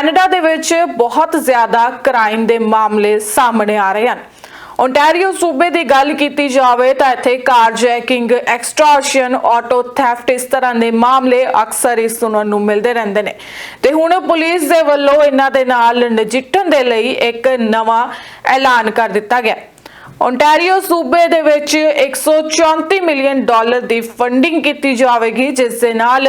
Canada ਦੇ ਵਿੱਚ ਬਹੁਤ ਜ਼ਿਆਦਾ ਕ੍ਰਾਈਮ ਦੇ ਮਾਮਲੇ ਸਾਹਮਣੇ ਆ ਰਹੇ ਹਨ। ਓਨਟਾਰੀਓ ਸੂਬੇ ਦੀ ਗੱਲ ਕੀਤੀ ਜਾਵੇ ਤਾਂ ਇੱਥੇ ਕਾਰਜੈਕਿੰਗ ਐਕਸਟੋਰਸ਼ਨ ਆਟੋ ਥੈਫਟ ਇਸ ਤਰ੍ਹਾਂ ਦੇ ਮਾਮਲੇ ਅਕਸਰ ਹੀ ਸੁਣਨ ਨੂੰ ਮਿਲਦੇ ਰਹਿੰਦੇ ਨੇ। ਤੇ ਹੁਣ ਪੁਲਿਸ ਦੇ ਵੱਲੋਂ ਇਹਨਾਂ ਦੇ ਨਾਲ ਨਜਿੱਠਣ ਦੇ ਲਈ ਇੱਕ ਨਵਾਂ ਐਲਾਨ ਕਰ ਦਿੱਤਾ ਗਿਆ। ਓਨਟਾਰੀਓ ਸੂਬੇ ਦੇ ਵਿੱਚ 134 ਮਿਲੀਅਨ ਡਾਲਰ ਦੀ ਫੰਡਿੰਗ ਕੀਤੀ ਜਾਵੇਗੀ, ਜਿਸ ਦੇ ਨਾਲ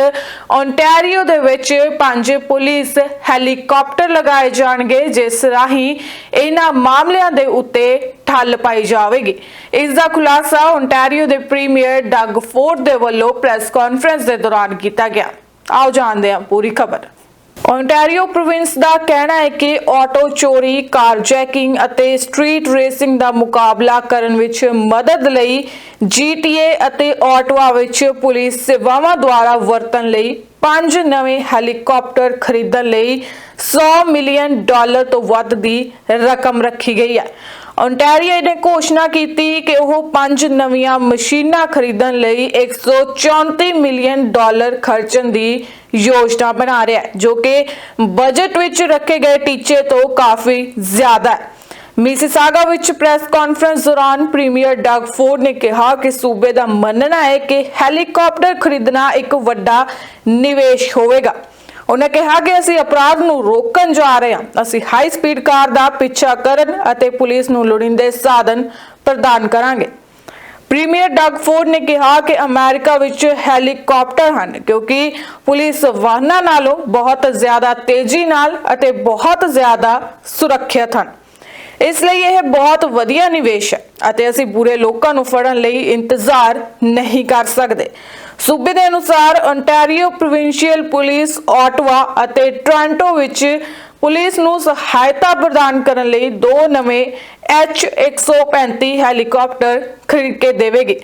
ਓਨਟਾਰੀਓ ਦੇ ਵਿੱਚ ਪੰਜ ਪੁਲਿਸ ਹੈਲੀਕਾਪਟਰ ਲਗਾਏ ਜਾਣਗੇ, ਜਿਸ ਰਾਹੀਂ ਇਹਨਾਂ ਮਾਮਲਿਆਂ ਦੇ ਉੱਤੇ ਠੱਲ ਪਾਈ ਜਾਵੇਗੀ। ਇਸ ਦਾ ਖੁਲਾਸਾ ਓਨਟਾਰੀਓ ਦੇ ਪ੍ਰੀਮੀਅਰ ਡਗ ਫੋਰਡ ਦੇ ਵੱਲੋਂ ਪ੍ਰੈਸ ਕਾਨਫਰੰਸ ਦੇ ਦੌਰਾਨ ਕੀਤਾ ਗਿਆ। ਆਓ ਜਾਣਦੇ ਹਾਂ ਪੂਰੀ ਖਬਰ। ਓਨਟਾਰੀਓ ਪ੍ਰੋਵਿੰਸ ਦਾ ਕਹਿਣਾ ਹੈ ਕਿ ਆਟੋ ਚੋਰੀ, ਕਾਰ ਕਾਰਜੈਕਿੰਗ ਅਤੇ ਸਟਰੀਟ ਰੇਸਿੰਗ ਦਾ ਮੁਕਾਬਲਾ ਕਰਨ ਵਿੱਚ ਮਦਦ ਲਈ GTA ਅਤੇ ਆਟੋਆ ਵਿੱਚ ਪੁਲਿਸ ਸੇਵਾਵਾਂ ਦੁਆਰਾ ਵਰਤਣ ਲਈ ਪੰਜ ਨਵੇਂ ਹੈਲੀਕਾਪਟਰ ਖਰੀਦਣ ਲਈ 100 ਮਿਲੀਅਨ ਡਾਲਰ ਤੋਂ ਵੱਧ ਦੀ ਰਕਮ ਰੱਖੀ ਗਈ ਹੈ। ਓਨਟਾਰੀਓ ਨੇ ਘੋਸ਼ਣਾ ਕੀਤੀ ਕਿ ਉਹ ਪੰਜ ਨਵੀਆਂ ਮਸ਼ੀਨਾਂ ਖਰੀਦਣ ਲਈ 134 ਮਿਲੀਅਨ ਡਾਲਰ ਖਰਚਣ ਦੀ ਯੋਜਨਾ ਬਣਾ ਰਿਹਾ ਹੈ, ਜੋ ਕਿ ਬਜਟ ਵਿੱਚ ਰੱਖੇ ਗਏ ਟੀਚੇ ਤੋਂ ਕਾਫੀ ਜ਼ਿਆਦਾ ਹੈ। ਮਿਸਿਸਾਗਾ ਵਿੱਚ ਪ੍ਰੈਸ ਕਾਨਫਰੰਸ ਦੌਰਾਨ ਪ੍ਰੀਮੀਅਰ ਡਗ ਫੋਰਡ ਨੇ ਕਿਹਾ ਕਿ ਸੂਬੇ ਦਾ ਮੰਨਣਾ ਹੈ ਕਿ ਹੈਲੀਕਾਪਟਰ ਖਰੀਦਣਾ ਇੱਕ ਵੱਡਾ ਨਿਵੇਸ਼ ਹੋਵੇਗਾ। ਉਹਨਾਂ ਕਿਹਾ ਕਿ ਅਸੀਂ ਅਪਰਾਧ ਨੂੰ ਰੋਕਣ ਜਾ ਰਹੇ ਹਾਂ। ਅਸੀਂ ਹਾਈ ਸਪੀਡ ਕਾਰ ਦਾ ਪਿੱਛਾ ਕਰਨ ਅਤੇ ਪੁਲਿਸ ਨੂੰ ਲੋੜੀਂਦੇ ਸਾਧਨ ਪ੍ਰਦਾਨ ਕਰਾਂਗੇ। ਪ੍ਰੀਮੀਅਰ ਡਗ ਫੋਰਡ ਨੇ ਕਿਹਾ ਕਿ ਅਮਰੀਕਾ ਵਿੱਚ ਹੈਲੀਕਾਪਟਰ ਹਨ, ਕਿਉਂਕਿ ਪੁਲਿਸ ਵਾਹਨਾਂ ਨਾਲੋਂ ਬਹੁਤ ਜ਼ਿਆਦਾ ਤੇਜ਼ੀ ਨਾਲ ਅਤੇ ਬਹੁਤ ਜ਼ਿਆਦਾ ਸੁਰੱਖਿਅਤ ਹਨ। ਇਸ ਲਈ ਇਹ ਬਹੁਤ ਵਧੀਆ ਨਿਵੇਸ਼ ਹੈ ਅਤੇ ਅਸੀਂ ਬੁਰੇ ਲੋਕਾਂ ਨੂੰ ਫੜਨ ਲਈ ਇੰਤਜ਼ਾਰ ਨਹੀਂ ਕਰ ਸਕਦੇ। ਸੂਬੇ ਦੇ ਅਨੁਸਾਰ ਓਨਟਾਰੀਓ ਪ੍ਰੋਵਿੰਸ਼ੀਅਲ ਪੁਲਿਸ ਆਟਵਾ ਅਤੇ ਟੋਰਾਂਟੋ ਵਿੱਚ ਪੁਲਿਸ ਨੂੰ ਸਹਾਇਤਾ ਪ੍ਰਦਾਨ ਕਰਨ ਲਈ ਦੋ ਨਵੇਂ H135 ਹੈਲੀਕਾਪਟਰ ਖਰੀਦ ਕੇ ਦੇਵੇਗੀ।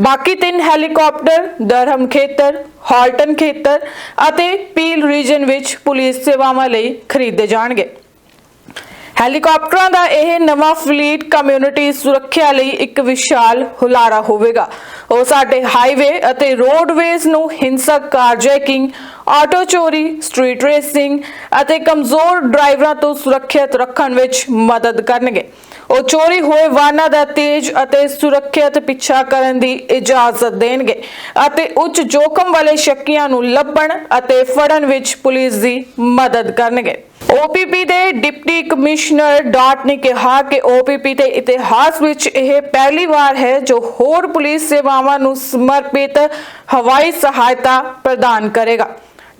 ਬਾਕੀ ਤਿੰਨ ਹੈਲੀਕਾਪਟਰ ਦਰਹਮ ਖੇਤਰ, ਹਾਲਟਨ ਖੇਤਰ ਅਤੇ ਪੀਲ ਰੀਜਨ ਵਿੱਚ ਪੁਲਿਸ ਸੇਵਾਵਾਂ ਲਈ ਖਰੀਦੇ ਜਾਣਗੇ। ਹੈਲੀਕਾਪਟਰਾਂ ਦਾ ਇਹ ਨਵਾਂ ਫਲੀਟ ਕਮਿਊਨਿਟੀ ਸੁਰੱਖਿਆ ਲਈ ਇੱਕ ਵਿਸ਼ਾਲ ਹੁਲਾਰਾ ਹੋਵੇਗਾ। ਉਹ ਸਾਡੇ ਹਾਈਵੇ ਅਤੇ ਰੋਡਵੇਜ਼ ਨੂੰ ਹਿੰਸਕ ਕਾਰਜੈਕਿੰਗ, ਆਟੋ ਚੋਰੀ, ਸਟਰੀਟ ਰੇਸਿੰਗ ਅਤੇ ਕਮਜ਼ੋਰ ਡਰਾਈਵਰਾਂ ਤੋਂ ਸੁਰੱਖਿਅਤ ਰੱਖਣ ਵਿੱਚ ਮਦਦ ਕਰਨਗੇ। ਉਹ ਚੋਰੀ ਹੋਏ ਵਾਹਨਾਂ ਦਾ ਤੇਜ਼ ਅਤੇ ਸੁਰੱਖਿਅਤ ਪਿੱਛਾ ਕਰਨ ਦੀ ਇਜਾਜ਼ਤ ਦੇਣਗੇ ਅਤੇ ਉੱਚ ਜੋਖਮ ਵਾਲੇ ਸ਼ੱਕੀਆਂ ਨੂੰ ਲੱਭਣ ਅਤੇ ਫੜਨ ਵਿੱਚ ਪੁਲਿਸ ਦੀ ਮਦਦ ਕਰਨਗੇ। OPP ਦੇ ਡਿਪਟੀ ਕਮਿਸ਼ਨਰ ਡਾਟ ਨੇ ਕਿਹਾ ਕਿ OPP ਦੇ ਇਤਿਹਾਸ ਵਿੱਚ ਇਹ ਪਹਿਲੀ ਵਾਰ ਹੈ ਜੋ ਹੋਰ ਪੁਲਿਸ ਸੇਵਾਵਾਂ ਨੂੰ ਸਮਰਪਿਤ ਹਵਾਈ ਸਹਾਇਤਾ ਪ੍ਰਦਾਨ ਕਰੇਗਾ।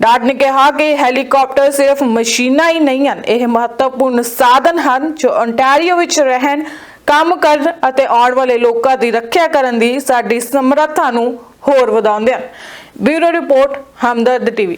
ਡਾਟ ਨੇ ਕਿਹਾ ਕਿ ਹੈਲੀਕਾਪਟਰ ਸਿਰਫ ਮਸ਼ੀਨਾਂ ਹੀ ਨਹੀਂ ਹਨ, ਇਹ ਮਹੱਤਵਪੂਰਨ ਸਾਧਨ ਹਨ ਜੋ ontario ਵਿੱਚ ਰਹਿਣ, ਕੰਮ ਕਰਨ ਅਤੇ ਆਉਣ ਵਾਲੇ ਲੋਕਾਂ ਦੀ ਰੱਖਿਆ ਕਰਨ ਦੀ ਸਾਡੀ ਸਮਰੱਥਾ ਨੂੰ ਹੋਰ ਵਧਾਉਂਦੇ ਹਨ। Bureau report, Hamdard TV.